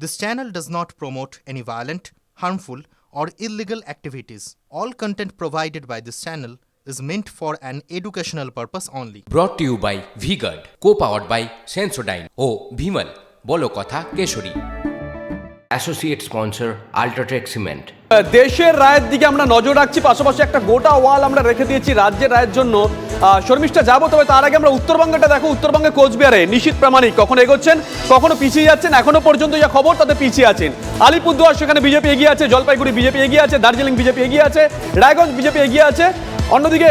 This channel does not promote any violent, harmful, or illegal activities. All content provided by this channel is meant for an educational purpose only. To you by V Guard co powered by Sensodyne ও ভিমল বলো কথা Kesari associate sponsor UltraTech cement দেশের রায়ের দিকে আমরা নজর রাখছি পাশাপাশি একটা গোটা ওয়াল আমরা রেখে দিয়েছি রাজ্যের রায়ের জন্য শর্মিষ্ঠা যাব তবে তার আগে আমরা উত্তরবঙ্গটা দেখো। উত্তরবঙ্গে কোচবিহারে নিশীত প্রামাণিক কখনো এগোচ্ছেন কখনো পিছিয়ে যাচ্ছেন এখনও পর্যন্ত যা খবর তাতে পিছিয়ে আছেন। আলিপুরদুয়ার সেখানে বিজেপি এগিয়ে আছে জলপাইগুড়ি বিজেপি এগিয়ে আছে দার্জিলিং বিজেপি এগিয়ে আছে রায়গঞ্জ বিজেপি এগিয়ে আছে অন্যদিকে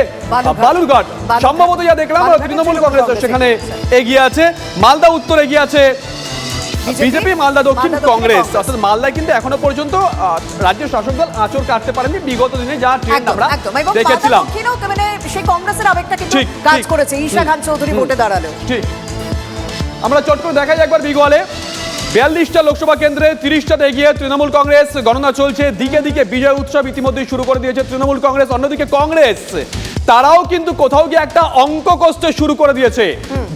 বালুরঘাট। সম্ভবত যা দেখলাম তৃণমূল কংগ্রেস সেখানে। এগিয়ে আছে। মালদা উত্তর এগিয়ে আছে বিজেপি মালদা দক্ষিণ কংগ্রেস। অর্থাৎ মালদায় কিন্তু এখনও পর্যন্ত রাজ্য শাসক দল আঁচড় কাটতে পারেনি বিগত দিনে যা ট্রেন্ড আমরা দেখেছিলাম। মানে সেই কংগ্রেসের আবেগটা কিন্তু কাজ করেছে। ঈশা খান চৌধুরী ভোটে দাঁড়াল। ঠিক। আমরা চট করে দেখাই একবার বিগোয়ালে। বিয়াল্লিশটা লোকসভা কেন্দ্রে তিরিশটাতে এগিয়ে তৃণমূল কংগ্রেস। গণনা চলছে। দিকে দিকে বিজয় উৎসব ইতিমধ্যেই শুরু করে দিয়েছে তৃণমূল কংগ্রেস। অন্যদিকে কংগ্রেস। তারাও কিন্তু কোথাও গিয়ে একটা অঙ্ক কষতে শুরু করে দিয়েছে।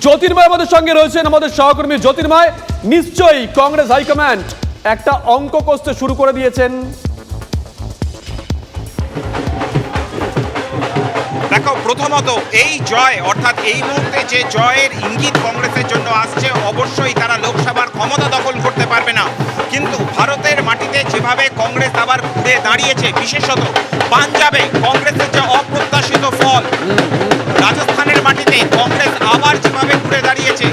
জ্যোতির্ময় আমাদের সঙ্গে রয়েছেন আমাদের সহকর্মী জ্যোতির্ময়। নিশ্চয়ই কংগ্রেস হাইকমান্ড একটা অঙ্ক কষতে শুরু করে দিয়েছেন। দেখো, প্রথমত এই জয়, অর্থাৎ এই মুহূর্তে যে জয়ের ইঙ্গিত কংগ্রেসের জন্য আসছে, অবশ্যই তারা লোকসভার ক্ষমতা দখল করতে পারবে না। কিন্তু ভারতের মাটিতে যেভাবে কংগ্রেস আবার ঘুরে দাঁড়িয়েছে, বিশেষত পাঞ্জাবে কংগ্রেসের যে অপ্রত্যাশিত ফল, রাজস্থানের মাটিতে কংগ্রেস আবার যেভাবে ঘুরে দাঁড়িয়েছে,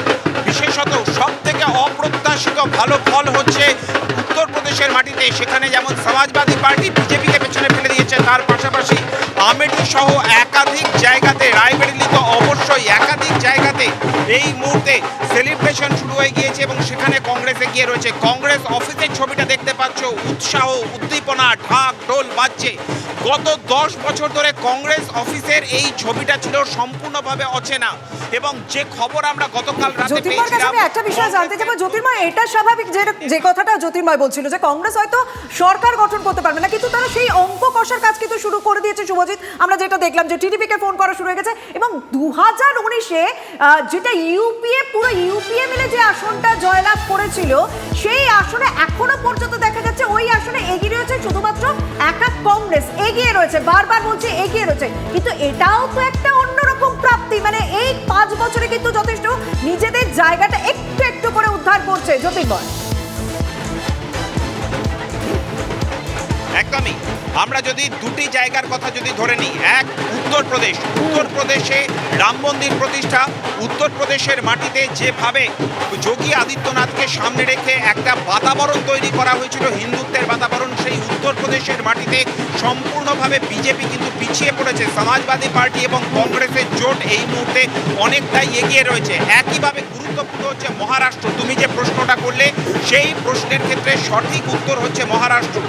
বিশেষত সব থেকে অপ্রত্যাশিত ভালো ফল হচ্ছে উত্তরপ্রদেশের মাটিতে, সেখানে যেমন সমাজবাদী পার্টি বিজেপিকে পেছনে ফেলে দিয়েছে। তার পাশাপাশি আমেঠি সহ একাধিক জায়গাতে রায়বেরিলি তো অবশ্যই একাধিক জায়গাতে এই মুহূর্তে সেলিব্রেশন শুরু হয়ে গিয়েছে এবং সেখানে কংগ্রেসে গিয়ে রয়েছে। কংগ্রেস অফিসের ছবিটা দেখতে পাচ্ছ উৎসাহ উদ্দীপনা ঢাক ঢোল বাজছে। গত দশ বছর ধরে কংগ্রেস অফিসের এই ছবিটা ছিল সম্পূর্ণভাবে অচেনা এবং যে খবর আমরা গতকাল রাতে পেয়েছিলাম একটা বিষয় জানতে চাইব। জ্যোতির্ময় এটা স্বাভাবিক যে যে কথাটা জ্যোতির্ময় বলছিল যে কংগ্রেস হয়তো সরকার গঠন করতে পারবে না কিন্তু তারা সেই অঙ্ক কষার কাজ কিন্তু শুরু করে দিয়েছে শুভজিৎ। আমরা যেটা দেখলাম যে টিডিপিকে ফোন করা শুরু হয়ে গেছে এবং দু হাজার উনিশে যেটা ইউপিএ পুরো ইউপিএ মিলে যে আসনটা জয়লাভ করেছিল, সেই আসনে এখনও পর্যন্ত দেখা যাচ্ছে ওই আসনে এগিয়ে রয়েছে শুধুমাত্র একা কংগ্রেস। এগিয়ে রয়েছে, বারবার বলছে এগিয়ে রয়েছে। কিন্তু এটাও তো একটা অন্যরকম প্রাপ্তি মানে এই পাঁচ বছরে কিন্তু যথেষ্ট নিজেদের জায়গাটা একটু একটু করে উদ্ধার করছে। জ্যোতির্ময়। একদমই। আমরা যদি দুটি জায়গার কথা যদি ধরে নিই, এক উত্তরপ্রদেশ উত্তরপ্রদেশে রাম মন্দির প্রতিষ্ঠা। উত্তরপ্রদেশের মাটিতে যেভাবে যোগী আদিত্যনাথকে সামনে রেখে একটা বাতাবরণ তৈরি করা হয়েছিল, হিন্দুত্বের বাতাবরণ, সেই উত্তরপ্রদেশের মাটিতে সম্পূর্ণভাবে বিজেপি কিন্তু পিছিয়ে পড়েছে। সমাজবাদী পার্টি এবং কংগ্রেসের জোট এই মুহূর্তে অনেকটাই এগিয়ে রয়েছে। একইভাবে গুরুত্বপূর্ণ হচ্ছে মহারাষ্ট্র। তুমি যে প্রশ্নটা করলে, সেই প্রশ্নের ক্ষেত্রে সঠিক উত্তর হচ্ছে মহারাষ্ট্র।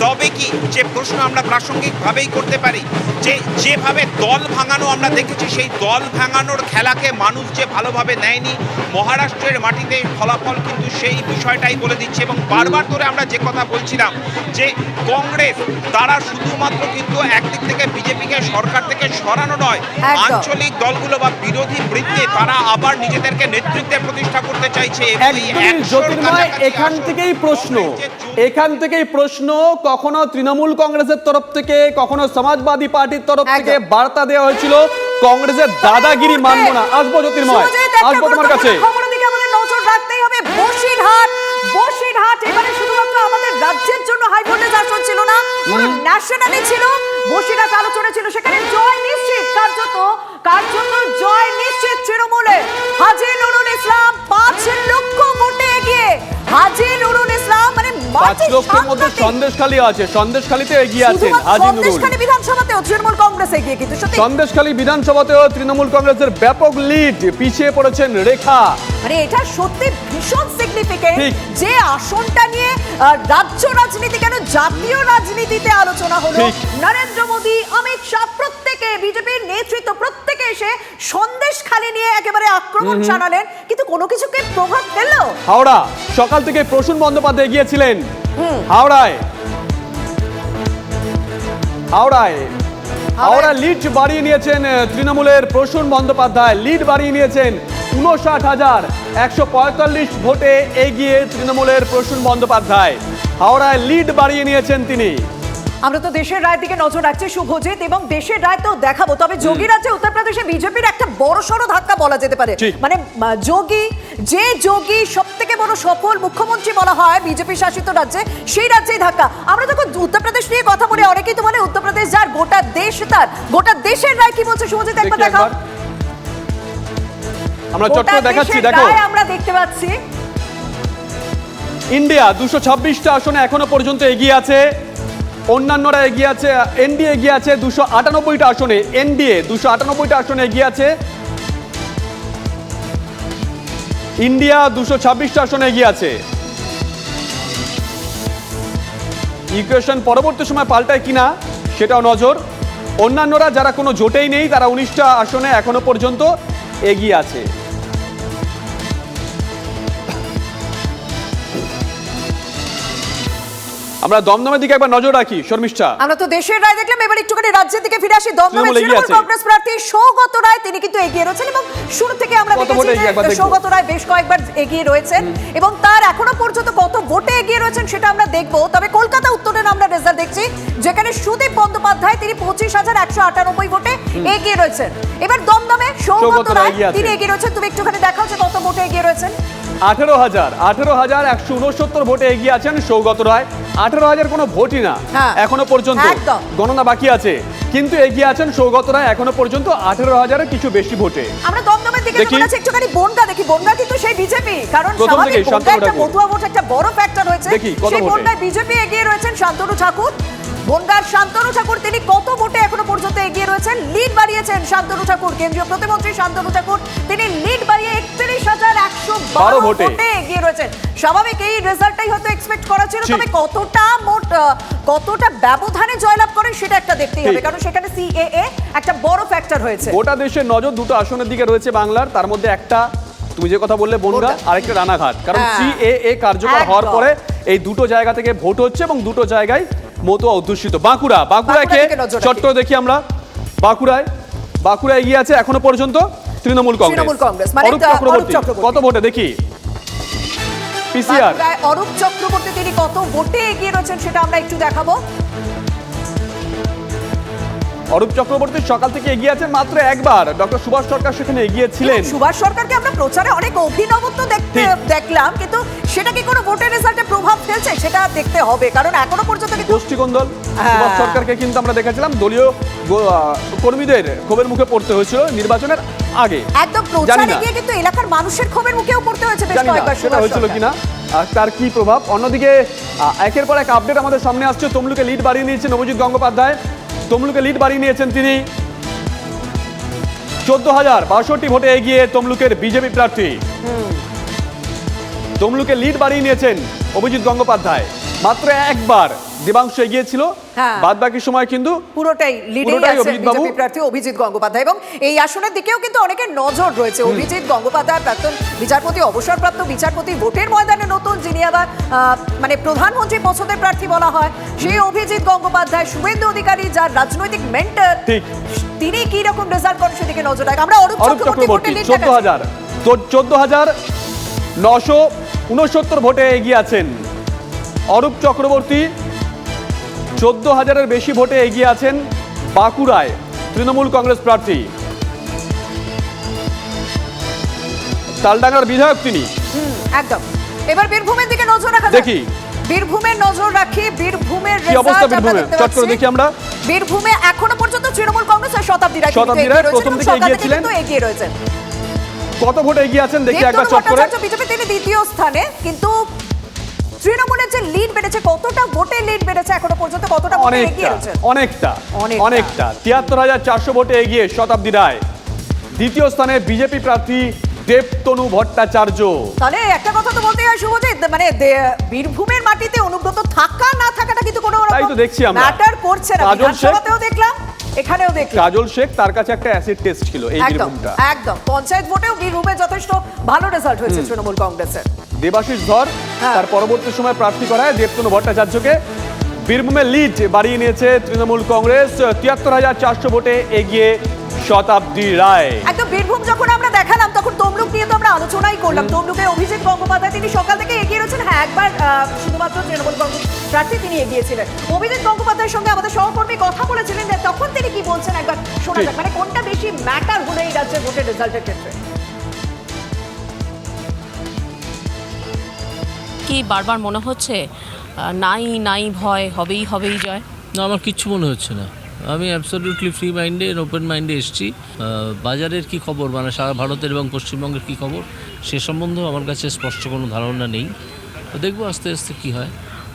তবে কি যে প্রশ্ন আমরা প্রাসঙ্গিকভাবেই করতে পারি যে যেভাবে দল ভাঙানো আমরা দেখেছি সেই দল ভাঙানোর খেলাকে মানুষ যে ভালোভাবে নেয়নি মহারাষ্ট্রের মাটিতে ফলাফল কিন্তু সেই বিষয়টাই বলে দিচ্ছে এবং বারবার ধরে আমরা যে কথা বলছিলাম যে কংগ্রেস তারা শুধুমাত্র কিন্তু একদিক থেকে বিজেপিকে সরকার থেকে সরানো নয় আঞ্চলিক দলগুলো বা বিরোধী বৃত্তে তারা আবার নিজেদেরকে নেতৃত্বে প্রতিষ্ঠা করতে চাইছে এখান থেকেই প্রশ্ন। এখান থেকেই প্রশ্ন কখনো তৃণমূল কংগ্রেসের তরফ থেকে কখনো সমাজবাদী পার্টির তরফ থেকে বার্তা দেওয়া হয়েছিল কংগ্রেসের দাদাগিরি মানবো না। আসব জ্যোতির্ময় আসব তোমার কাছে। বসিরহাট এবারে শুধুমাত্র আমাদের রাজ্যের জন্য হাই ভোল্টেজ আসন ছিল না ন্যাশনালি ছিল বসিরহাট আলোচনা ছিল সেখানে জয় নিশ্চিত কার্যত কার্যত জয় নিশ্চিত তৃণমূলে। হাজি নুরুল ইসলাম পাঁচ লক্ষ ভোটে এগিয়ে হাজি পাঁচ লক্ষের সাংঘাতিক। সন্দেশখালী আছে সন্দেশখালীতে এগিয়ে আছেন হাজি নুরুল সন্দেশখালী বিধানসভাতেও তৃণমূল কংগ্রেস এগিয়ে কিন্তু সন্দেশখালী বিধানসভাতেও তৃণমূল কংগ্রেসের ব্যাপক লিড পিছিয়ে পড়েছেন রেখা মানে এটা সত্যি ভীষণ সিগনিফিকেন্ট। যে আসনটা নিয়ে রাজ্য রাজনীতি কেন জাতীয় রাজনীতিতে আলোচনা হলো নরেন্দ্র মোদী অমিত শাহ প্রত্যেকে বিজেপির নেতৃত্ব প্রত্যেকে এসে সন্দেশ খালি নিয়ে একেবারে আক্রমণ চালালেন। কিন্তু কোনো কিছুকে প্রভাব ফেলল? হাওড়া সকাল থেকে প্রসূন বন্দ্যোপাধ্যায় গিয়েছিলেন হাওড়ায়। হাওড়ায়। হাওড়া লিড বাড়িয়ে নিয়েছেন তৃণমূলের প্রসূন বন্দ্যোপাধ্যায়। লিড বাড়িয়ে নিয়েছেন উনষাট হাজার একশো পঁয়তাল্লিশ ভোটে এগিয়ে তৃণমূলের প্রসূন বন্দ্যোপাধ্যায়। হাওড়ায় লিড বাড়িয়ে নিয়েছেন তিনি। আমরা তো দেশের রায়ের দিকে নজর রাখছি শুভজিৎ এবং দেশের রায় তো দেখাবো। তবে যোগী রাজ্যে উত্তরপ্রদেশে বিজেপির একটা বড় সড়ো ধাক্কা বলা যেতে পারে। মানে যোগী যে যোগী সব থেকে বড় সফল মুখ্যমন্ত্রী বলা হয় বিজেপি শাসিত রাজ্যে সেই রাজ্যেই ধাক্কা। আমরা যখন উত্তরপ্রদেশ নিয়ে কথা বলি অনেকেই তো বলে উত্তরপ্রদেশ যার গোটা দেশ তার। গোটা দেশের রায় কি বলছে শুভজিৎ একবার দেখি দেখাও। আমরা চট গোটা করে দেখাচ্ছি দেখো। আমরা দেখতে পাচ্ছি। ইন্ডিয়া দুশো ছাব্বিশটা আসনে এখনও পর্যন্ত এগিয়ে আছে। অন্যান্যরা এগিয়ে আছে এনডিএ এগিয়ে আছে দুশো আটানব্বইটা আসনে, এনডিএ দুশো আটানব্বইটা আসনে এগিয়ে আছে। ইন্ডিয়া দুশো ছাব্বিশটা আসনে এগিয়ে আছে। ইকুয়েশন পরবর্তী সময় পাল্টায় কিনা, সেটাও নজর। অন্যান্যরা যারা কোনো জোটেই নেই, তারা উনিশটা আসনে এখনও পর্যন্ত এগিয়ে আছে। আমরা দমদমের দিকে একবার নজর রাখি শর্মিষ্ঠা। আমরা তো দেশের রায় দেখলাম এবার একটুখানি রাজ্যের দিকে ফিরে আসি। দমদমে তৃণমূল। কংগ্রেস প্রার্থী সৌগত রায় তিনি কিন্তু এগিয়ে রয়েছেন এবং শুরু থেকে আমরা দেখেছি। সৌগত রায় বেশ কয়েকবার এগিয়ে রয়েছেন এবং তার এখনও পর্যন্ত কত ভোটে এগিয়ে রয়েছেন সেটা আমরা দেখব। তবে কলকাতা উত্তরের আমরা রেজাল্ট দেখছি যেখানে সুদীপ বন্দ্যোপাধ্যায় তিনি পঁচিশ হাজার একশো আটানব্বই ভোটে এগিয়ে রয়েছেন। এবার দমদমে সৌগত রায়। তিনি এগিয়ে রয়েছেন। তুমি একটুখানি দেখাও যে কত ভোটে এগিয়ে রয়েছেন। আঠেরো হাজার আঠেরো হাজার একশো উনসত্তর ভোটে এগিয়ে আছেন সৌগত রায়। আঠেরো হাজার কোনো ভোটই না হ্যাঁ, এখনও পর্যন্ত। গণনা বাকি আছে কিন্তু এগিয়ে আছেন সৌগত রায় এখনও পর্যন্ত আঠেরো হাজারের কিছু বেশি ভোটে। আমরা দমদমের দিকে দেখি। একটুখানি বনগা দেখি। বনগা কিন্তু সেই বিজেপি কারণ স্বাভাবিক বনগা একটা ঠাকুর। মতুয়া ভোট একটা বড় ফ্যাক্টর হয়েছে দেখি, কত সেই বনগায় বিজেপি এগিয়ে রয়েছেন শান্তনু ঠাকুর। বনগার শান্তনু ঠাকুর তিনি কত ভোটে এখনও পর্যন্ত এগিয়ে রয়েছেন? লিড বাড়িয়েছেন শান্তনু ঠাকুর কেন্দ্রীয় প্রতিমন্ত্রী শান্তনু ঠাকুর। তিনি লিড বাড়িয়ে একত্রিশ হাজার একশো বারো ভোটে। এগিয়ে রয়েছেন। স্বাভাবিক এই রেজাল্টটাই হয়তো এক্সপেক্ট করা ছিল তবে কতটা মোট কতটা ব্যবধানে জয়লাভ করেন সেটা একটা দেখতেই হবে কারণ সেখানে সিএএ একটা বড় ফ্যাক্টর হয়েছে। গোটা দেশের নজর দুটো আসনের দিকে রয়েছে বাংলার তার মধ্যে একটা তুমি যে কথা বললে বনগা। আরেকটা রানাঘাট কারণ হ্যাঁ। সিএএ কার্যকর হওয়ার পরে এই দুটো জায়গা থেকে ভোট হচ্ছে এবং দুটো জায়গায় মতুয়া অধ্যুষিত। বাঁকুড়া বাঁকুড়ায় কে? বাঁকুড়ার দিকে নজর রাখি। চট করে দেখি আমরা। বাঁকুড়ায় বাঁকুড়া এগিয়ে আছে এখনও পর্যন্ত। তৃণমূল কংগ্রেস। মানে অরূপ চক্রবর্তী। কত ভোটে? দেখি। পিসিআর অরূপ চক্রবর্তী তিনি কত ভোটে এগিয়ে রয়েছেন সেটা আমরা একটু দেখাবো। অরূপ চক্রবর্তী সকাল থেকে এগিয়ে আছেন মাত্র একবার। ডক্টর সুভাষ সরকার সেখানে এগিয়ে ছিলেন সুভাষ সরকারকে আমরা প্রচারে অনেক অভিনবত্ব দেখতে দেখলাম কিন্তু সেটা কি কোনো ভোটের রেজাল্টে প্রভাব ফেলছে? সেটা দেখতে হবে কারণ এখনও পর্যন্ত গোষ্ঠীকন্দল হ্যাঁ। সুভাষ সরকারকে কিন্তু আমরা দেখেছিলাম। দলীয় কর্মীদের ক্ষোভের মুখে পড়তে হয়েছিল নির্বাচনের আগে। একদম প্রচারে গিয়ে কিন্তু এলাকার মানুষের ক্ষোভের মুখেও পড়তে হয়েছে বেশ কয়েকবার সেটা হয়েছিল। কিনা তার কি প্রভাব? অন্যদিকে একের পর এক আপডেট আমাদের সামনে আসছে। তমলুকে লিড বাড়িয়ে নিয়েছেন নবজিৎ গঙ্গোপাধ্যায়। তমলুকে লিড বাড়িয়ে নিয়েছেন তিনি। চোদ্দ হাজার বাষট্টি ভোটে এগিয়ে তমলুকের বিজেপি প্রার্থী। তমলুকে লিড বাড়িয়ে নিয়েছেন অভিজিৎ গঙ্গোপাধ্যায়। মাত্র একবার দেবাংশ এগিয়েছিল। হ্যাঁ। বাদ বাকি সময় কিন্তু পুরোটাই লিডেই আছে বিজেপি প্রার্থী অভিজিৎ গঙ্গোপাধ্যায় এবং এই আসনের দিকেও কিন্তু অনেকের নজর রয়েছে। অভিজিৎ গঙ্গোপাধ্যায় প্রাক্তন বিচারপতি অবসরপ্রাপ্ত বিচারপতি ভোটের ময়দানে নতুন যিনি আবার মানে প্রধানমন্ত্রী পছন্দের প্রার্থী বলা হয় সেই অভিজিৎ গঙ্গোপাধ্যায় শুভেন্দু অধিকারী যার রাজনৈতিক মেন্টর। তিনি কি রকম রেজাল্ট করেন সেদিকে নজর রাখ। আমরা অরূপ চক্রবর্তী চোদ্দ হাজার চোদ্দ হাজার নশো উনসত্তর ভোটে এগিয়ে আছেন। অরূপ চক্রবর্তী চোদ্দ হাজারের বেশি ভোটে এগিয়ে আছেন বাঁকুড়ায় তৃণমূল কংগ্রেস প্রার্থী তালডাঙ্গার বিধায়ক তিনি একদম এবার বীরভূমের দিকে নজর রাখা দেখি। বীরভূমের নজর রাখি বীরভূমের কি অবস্থা? দেখতে চট করে দেখি আমরা। বীরভূমে এখনও পর্যন্ত তৃণমূল কংগ্রেস আর শতাব্দী রায় শতাব্দী রায় প্রথম দিকে এগিয়ে ছিলেন। এগিয়ে রয়েছেন কত ভোটে এগিয়ে আছেন দেখি একবার চট করে বিজেপি তিনি দ্বিতীয় স্থানে কিন্তু তৃণমূলের যে লিড বেড়েছে কতটা ভোটে লিড বেড়েছে এখনও পর্যন্ত? কতটা ভোটে এগিয়ে অনেকটা রয়েছে অনেকটা। তিয়াত্তর হাজার চারশো ভোটে এগিয়ে শতাব্দী রায়। দ্বিতীয় স্থানে বিজেপি প্রার্থী দেবতনু ভট্টাচার্য। তাহলে একটা কথা তো বলতেই হয় শুভজিৎ মানে বীরভূমের মাটিতে অনুব্রত থাকা না থাকাটা কিন্তু কোনো তাই তো দেখছি আমরা। ম্যাটার করছে না। বিধানসভাতেও দেখলাম এখানেও দেখলাম। কাজল শেখ তার কাছে একটা অ্যাসিড টেস্ট ছিল এই বীরভূমটা। একদম। পঞ্চায়েত ভোটেও বীরভূমে যথেষ্ট ভালো রেজাল্ট হয়েছে তৃণমূল কংগ্রেসের। দেবাশিস ধর হ্যাঁ। তার পরবর্তী সময় প্রার্থী করায় দেবতনু ভট্টাচার্যকে। বীরভূমে লিড বাড়িয়ে নিয়েছে তৃণমূল কংগ্রেস তিয়াত্তর হাজার চারশো ভোটে এগিয়ে শতাব্দী রায়। একদম বীরভূম যখন আমরা দেখালাম তখন তমলুক নিয়ে তো আমরা আলোচনাই করলাম। তমলুকে অভিজিৎ গঙ্গোপাধ্যায় তিনি সকাল থেকে এগিয়ে রয়েছেন। হ্যাঁ একবার শুধুমাত্র তৃণমূল কংগ্রেস প্রার্থী তিনি এগিয়েছিলেন। অভিজিৎ গঙ্গোপাধ্যায়ের সঙ্গে আমাদের সহকর্মী কথা বলেছিলেন তখন তিনি কি বলছেন একবার শোনা যাক মানে কোনটা বেশি ম্যাটার হলো এই রাজ্যের ভোটের রেজাল্টের ক্ষেত্রে? কি বারবার মনে হচ্ছে? নাই নাই, ভয়, হবেই হবেই জয়? না, আমার কিচ্ছু মনে হচ্ছে না। আমি অ্যাবসলিউটলি ফ্রি মাইন্ডে ওপেন মাইন্ডে এসেছি। বাজারের কি খবর? মানে সারা ভারতের এবং পশ্চিমবঙ্গের কি খবর? সে সম্বন্ধেও আমার কাছে স্পষ্ট কোনো ধারণা নেই। তো দেখব আস্তে আস্তে কি হয়।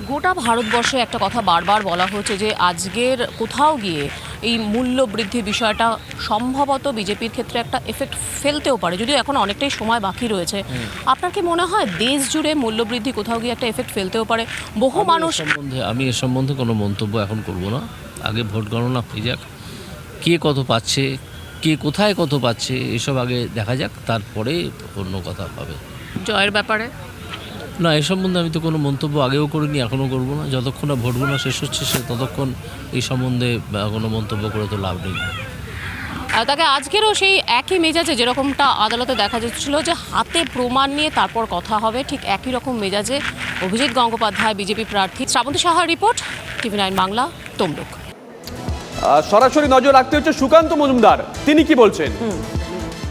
গোটা ভারতবর্ষে একটা কথা বারবার বলা হচ্ছে যে আজকের কোথাও গিয়ে এই মূল্য বৃদ্ধির বিষয়টা সম্ভবত বিজেপির ক্ষেত্রে একটা এফেক্ট ফেলতেও পারে যদিও এখন অনেকটাই সময় বাকি রয়েছে। আপনার কি মনে হয় দেশ জুড়ে মূল্য বৃদ্ধি কোথাও গিয়ে একটা এফেক্ট ফেলতেও পারে? বহু মানুষ সম্বন্ধে আমি এ সম্বন্ধে কোনো মন্তব্য এখন করব না। আগে ভোট গণনা হয়ে যাক। কে কত পাচ্ছে কে কোথায় কত পাচ্ছে এসব আগে দেখা যাক। তারপরে অন্য কথা হবে। জয়ের ব্যাপারে? না এ সম্বন্ধে আমি তো কোনো মন্তব্য আগেও করিনি এখনও করব না। যতক্ষণ না ভোট গণনা শেষ হচ্ছে সে ততক্ষণ এই সম্বন্ধে কোনো মন্তব্য করে তো লাভ নেই। আর তাকে আজকেরও সেই একই মেজাজে যেরকমটা আদালতে দেখা যাচ্ছিল যে হাতে প্রমাণ নিয়ে তারপর কথা হবে ঠিক একই রকম মেজাজে অভিজিৎ গঙ্গোপাধ্যায় বিজেপি প্রার্থী শ্রাবন্তী সাহার report TV nine Bangla Tamluk. সরাসরি নজর রাখতে হচ্ছে সুকান্ত মজুমদার। তিনি কি বলছেন?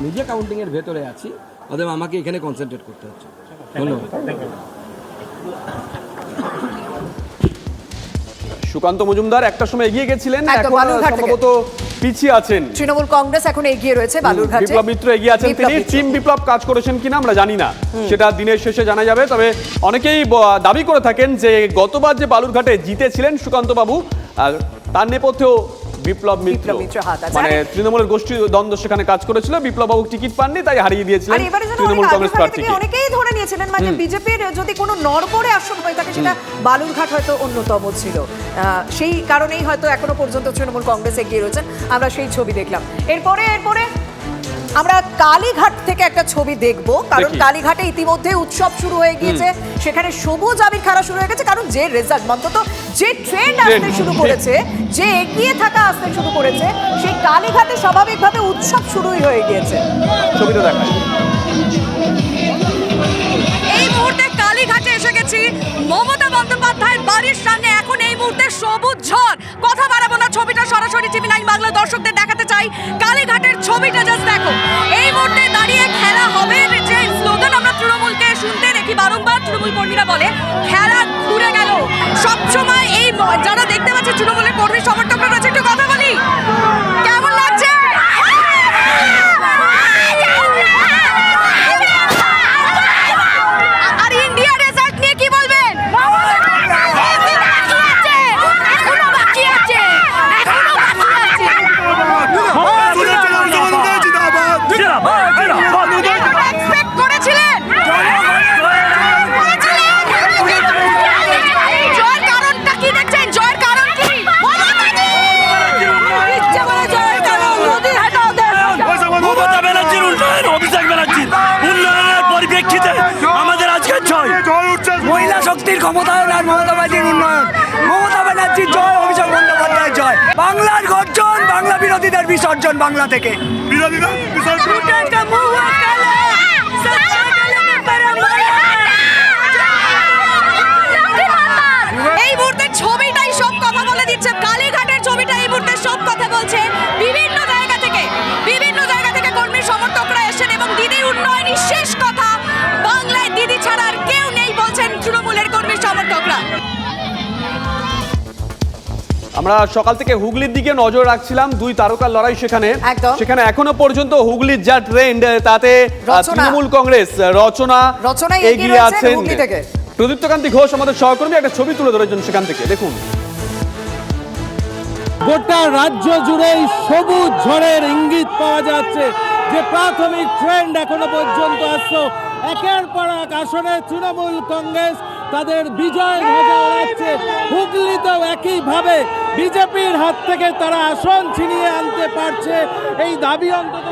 নিজে কাউন্টিং এর ভেতরে আছি অতএব আমাকে এখানে কনসেন্ট্রেট করতে হচ্ছে। সুকান্ত মজুমদার একটা সময় এগিয়ে গেছিলেন এখন সম্ভবত পিছিয়ে আছেন। তৃণমূল কংগ্রেস এখন এগিয়ে রয়েছে বালুরঘাটে। বিপ্লব মিত্র এগিয়ে আছেন তিনি। টিম বিপ্লব কাজ করেছেন কিনা আমরা জানি না। সেটা দিনের শেষে জানা যাবে। তবে অনেকেই দাবি করে থাকেন যে গতবার যে বালুরঘাটে জিতেছিলেন সুকান্ত বাবু আর তার নেপথ্যেও বিপ্লব মিত্র। আছে। মানে তৃণমূলের গোষ্ঠী দ্বন্দ্ব সেখানে কাজ করেছিল বিপ্লব বাবু টিকিট পাননি তাই হারিয়ে দিয়েছিলেন তৃণমূল কংগ্রেস প্রার্থীকে। অনেকেই ধরে নিয়েছিলেন মানে বিজেপির যদি কোনো নরবরে আসন হয়ে থাকে সেটা বালুরঘাট হয়তো অন্যতম ছিল। সেই কারণেই হয়তো এখনও পর্যন্ত তৃণমূল কংগ্রেস এগিয়ে রয়েছেন। আমরা সেই ছবি দেখলাম। এরপরে এরপরে আমরা কালীঘাট থেকে একটা ছবি দেখব কারণ কালীঘাটে ইতিমধ্যে উৎসব শুরু হয়ে গিয়েছে। সেখানে সবুজ আবির খেলা শুরু হয়ে গেছে কারণ যে রেজাল্ট অন্তত যে ট্রেন্ড আসতে শুরু করেছে যে এগিয়ে থাকা আসতে শুরু করেছে সেই কালীঘাটে স্বাভাবিকভাবে উৎসব শুরুই হয়ে গিয়েছে। ছবিটা দেখায় এই মুহূর্তে কালীঘাটে এসে গেছি। মমতা বন্দ্যোপাধ্যায়ের বাড়ির সামনে এখন এই মুহূর্তে সবুজ ঝড়। কথা বাড়াবো না ছবিটা সরাসরি টিভি নাইন বাংলা দর্শকদের দেখাতে চাই। কালীঘাটের ছবিটা জাস্ট দেখো। এই মুহূর্তে দাঁড়িয়ে খেলা হবে যে স্লোগান আমরা তৃণমূলকে শুনতে দেখি বারংবার তৃণমূল কর্মীরা বলে, খেলা ঘুরে গেল। সবসময় এই যারা দেখতে পাচ্ছে তৃণমূলের কর্মী, সমর্থকরা কাছে একটু কথা বলি কেমন লাগছে আর ইন্ডিয়া রেজাল্ট নিয়ে কি বলবেন Expect করেছিলেন? জয়ের কারণটা কি দেখছেন? জয়ের কারণ কি? ইচ্ছে করে জয়ের কারণ, মোদির হাঁটা ওদের। মমতা ব্যানার্জির উন্নয়ন অভিষেক ব্যানার্জির উন্নয়নের পরিপ্রেক্ষিতে আমাদের আজকে জয় মহিলা শক্তির আর মমতা ব্যানার্জির উন্নয়ন। মমতা ব্যানার্জির জয় অভিষেক বন্দ্যোপাধ্যায়ের জয়। বাংলার গর্জন বাংলা বিরোধীদের বিসর্জন বাংলা থেকে। বিরোধীরা এই মুহূর্তে ছবিটাই সব কথা বলে দিচ্ছে। কালীঘাটের ছবিটা এই মুহূর্তে সব কথা বলছে। বিভিন্ন আমরা সকাল থেকে হুগলির দিকে নজর রাখছিলাম দুই তারকার লড়াই সেখানে। সেখানে এখনও পর্যন্ত হুগলির যা ট্রেন্ড তাতে তৃণমূল কংগ্রেস রচনা এগিয়ে রয়েছেন হুগলি থেকে। প্রদীপ্তকান্তি ঘোষ আমাদের সহকর্মী একটা ছবি তুলে ধরেছেন সেখান থেকে। দেখুন। গোটা রাজ্য জুড়েই সবুজ ঝড়ের ইঙ্গিত পাওয়া যাচ্ছে যে প্রাথমিক ট্রেন্ড এখনও পর্যন্ত আসছে একের পর এক আসনে তৃণমূল কংগ্রেস তাদের বিজয় ধ্বজা ওড়াচ্ছে হুগলিতেও একইভাবে বিজেপির হাত থেকে তারা আসন ছিনিয়ে আনতে পারছে। এই দাবি অন্তত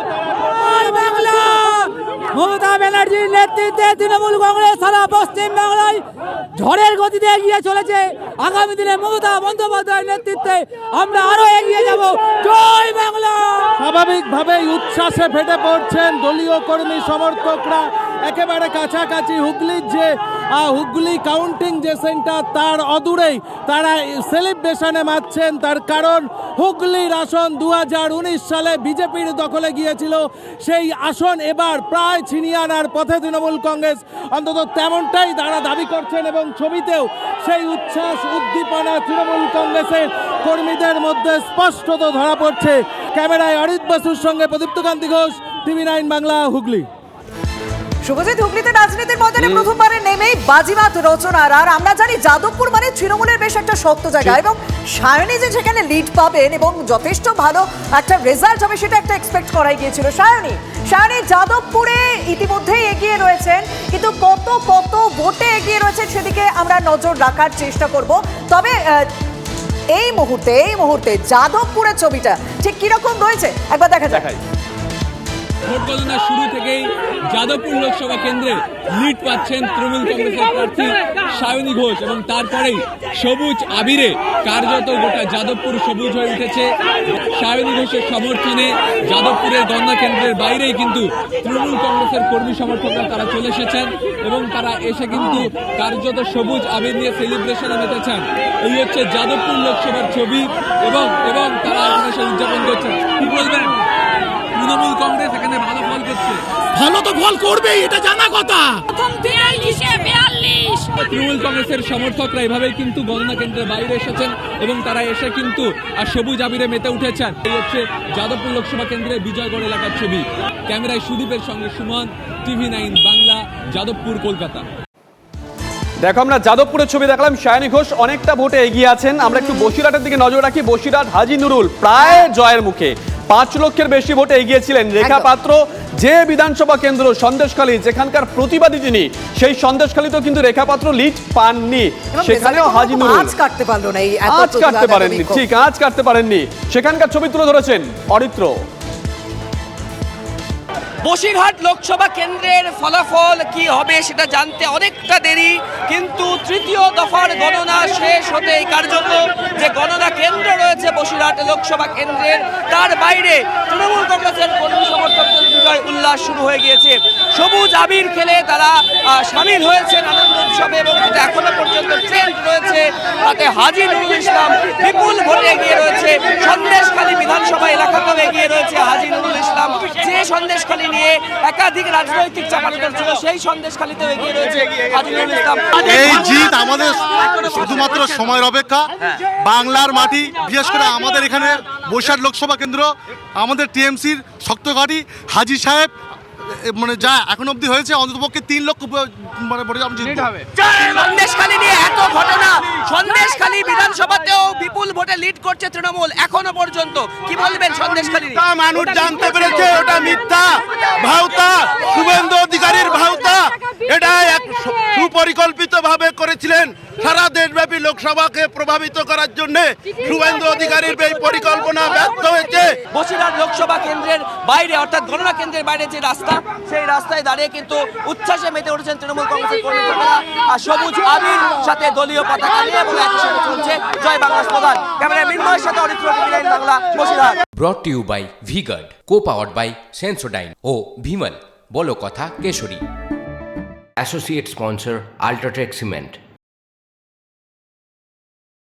মমতা ব্যানার্জির নেতৃত্বে তৃণমূল কংগ্রেস সারা পশ্চিম বাংলায় ঝড়ের গতিতে এগিয়ে চলেছে। আগামী দিনে মমতা বন্দ্যোপাধ্যায়ের নেতৃত্বে আমরা আরও এগিয়ে যাব। জয় বাংলা। স্বাভাবিকভাবেই উচ্ছ্বাসে ফেটে পড়ছেন দলীয় কর্মী সমর্থকরা। একেবারে কাছাকাছি হুগলির যে হুগলি কাউন্টিং যে সেন্টার, তার অদূরেই তারা সেলিব্রেশনে মারছেন। তার কারণ, হুগলির আসন দু হাজার উনিশ সালে বিজেপির দখলে গিয়েছিল। সেই আসন এবার প্রায় ছিনিয়ে আনার পথে তৃণমূল কংগ্রেস অন্তত তেমনটাই তারা দাবি করছেন এবং ছবিতেও সেই উচ্ছ্বাস, উদ্দীপনা তৃণমূল কংগ্রেসের কর্মীদের মধ্যে স্পষ্টত ধরা পড়ছে। ক্যামেরায় অরিত বসুর সঙ্গে প্রদীপ্তকান্তি ঘোষ, টিভি নাইন বাংলা, হুগলি। শুভজিৎ হুগলিতে রাজনীতির ময়দানে প্রথমবারে নেমেই বাজিমাত রচনার। আর আমরা জানি যাদবপুর মানে তৃণমূলের বেশ একটা শক্ত জায়গা এবং সায়নী যে সেখানে লিড পাবেন এবং যথেষ্ট ভালো একটা রেজাল্ট হবে সেটা একটা এক্সপেক্ট করাই গিয়েছিল। সায়নী সায়নী যাদবপুরে ইতিমধ্যেই এগিয়ে রয়েছেন কিন্তু কত কত ভোটে এগিয়ে রয়েছেন সেদিকে আমরা নজর রাখার চেষ্টা করব। তবে এই মুহূর্তে এই মুহূর্তে যাদবপুরের ছবিটা ঠিক কীরকম রয়েছে? একবার দেখা যাক। দেখাই। ভোট গণনা শুরু থেকেই যাদবপুর লোকসভা কেন্দ্রে লিড পাচ্ছেন তৃণমূল কংগ্রেসের প্রার্থী সায়নী ঘোষ এবং তারপরেই সবুজ আবিরে কার্যত গোটা যাদবপুর সবুজ হয়ে উঠেছে। সায়নী ঘোষের সমর্থনে যাদবপুরের গণনা কেন্দ্রের বাইরেই কিন্তু তৃণমূল কংগ্রেসের কর্মী সমর্থকরা তারা চলে এসেছেন এবং তারা এসে কিন্তু কার্যত সবুজ আবির নিয়ে সেলিব্রেশনে মেতেছেন। এই হচ্ছে যাদবপুর লোকসভার ছবি এবং এবং তারা এখানে সে উদযাপন করছেন। কি বলবেন? তৃণমূল কংগ্রেস এখানে ভালো ফল করছে। ভালো তো ফল করবেই এটা জানা কথা। প্রথম তৃণমূল কংগ্রেসের সমর্থকরা এভাবেই কিন্তু গণনা কেন্দ্রের বাইরে এসেছেন এবং তারা এসে কিন্তু আর সবুজ আবিরে মেতে উঠেছেন। এই হচ্ছে যাদবপুর লোকসভা কেন্দ্রের বিজয়গড় এলাকার ছবি। ক্যামেরায় সুদীপের সঙ্গে সুমন টিভি নাইন বাংলা যাদবপুর কলকাতা। দেখো আমরা যাদবপুরের ছবি দেখলাম। সায়নী ঘোষ অনেকটা ভোটে এগিয়ে আছেন। আমরা একটু বসিরহাটের দিকে নজর রাখি। বসিরহাট হাজি নুরুল প্রায় জয়ের মুখে। পাঁচ লক্ষের বেশি ভোটে এগিয়েছিলেন রেখা পাত্র যে বিধানসভা কেন্দ্র সন্দেশখালী যেখানকার প্রতিবাদী তিনি সেই সন্দেশখালীতেও কিন্তু রেখা পাত্র লিড পাননি। সেখানেও হাজি নুরুল। কাটতে পারল না আজ কাটতে পারেননি ঠিক আজ কাটতে পারেননি। সেখানকার ছবি তুলে ধরেছেন অরিত্র। বসিরহাট লোকসভা কেন্দ্রের ফলাফল কি হবে সেটা জানতে অনেকটা দেরি, কিন্তু তৃতীয় দফার গণনা শেষ হতে কার্যত যে গণনা কেন্দ্র রয়েছে বসিরহাট লোকসভা কেন্দ্রের, তার বাইরে তৃণমূল কংগ্রেসের কর্মী সমর্থকদের বিজয় উল্লাস শুরু হয়ে গিয়েছে। সবুজ আবির খেলে তারা সামিল হয়েছেন আনন্দ উৎসবে এবং যেটা এখনও পর্যন্ত ট্রেন্ড রয়েছে। তাতে হাজি নুরুল ইসলাম বিপুল ভোটে এগিয়ে রয়েছে। সন্দেশখালী বিধানসভা এলাকাতেও এগিয়ে রয়েছে হাজি যে সন্দেশখালী নিয়ে একাধিক রাজনৈতিক চাপানোতর ছিল সেই সন্দেশখালিতে এগিয়ে রয়েছে হাজি ইসলাম। এই জিত আমাদের শুধুমাত্র সময়ের অপেক্ষা। বাংলার মাটি বিশেষ করে আমাদের এখানে বৈশাখ লোকসভা কেন্দ্র আমাদের টিএমসির শক্তঘাটি হাজি সাহেব মানে যা এখন অবধি হয়েছে অন্ততপক্ষে তিন লক্ষ মানে ভোটে আমরা জিতবো। সন্দেশখালী নিয়ে এত ঘটনা। সন্দেশখালী বিধানসভাতেও বিপুল ভোটে লিড করছে তৃণমূল এখনও পর্যন্ত। কি বলবেন সন্দেশখালী? তা মানুষ জানতে পেরেছে ওটা মিথ্যা। ভাউতা শুভেন্দু অধিকারীর ভাউতা এটা এক সুপরিকল্পিত লোকসভাকে প্রভাবিত করার জন্য শুভেন্দু অধিকারীর এই পরিকল্পনা ব্যর্থ হয়েছে। বসিরহাট লোকসভা কেন্দ্রের বাইরে অর্থাৎ গণনা কেন্দ্রের বাইরে যে রাস্তা সেই রাস্তায় দাঁড়িয়ে কিন্তু উচ্ছ্বাসে মেতে উঠেছেন তৃণমূল কংগ্রেসের কর্মীরা। আর সবুজ আবির সাথে দলীয় পতাকা নিয়ে এবং চলছে জয় বাংলা স্লোগান ক্যামেরায় মিনময়ের সাথে Aritra Bangla Basirhat. Brought you by V Guard co powered by Sensodyne ও ভিমল বলো কথা Kesari. Associate sponsor UltraTech cement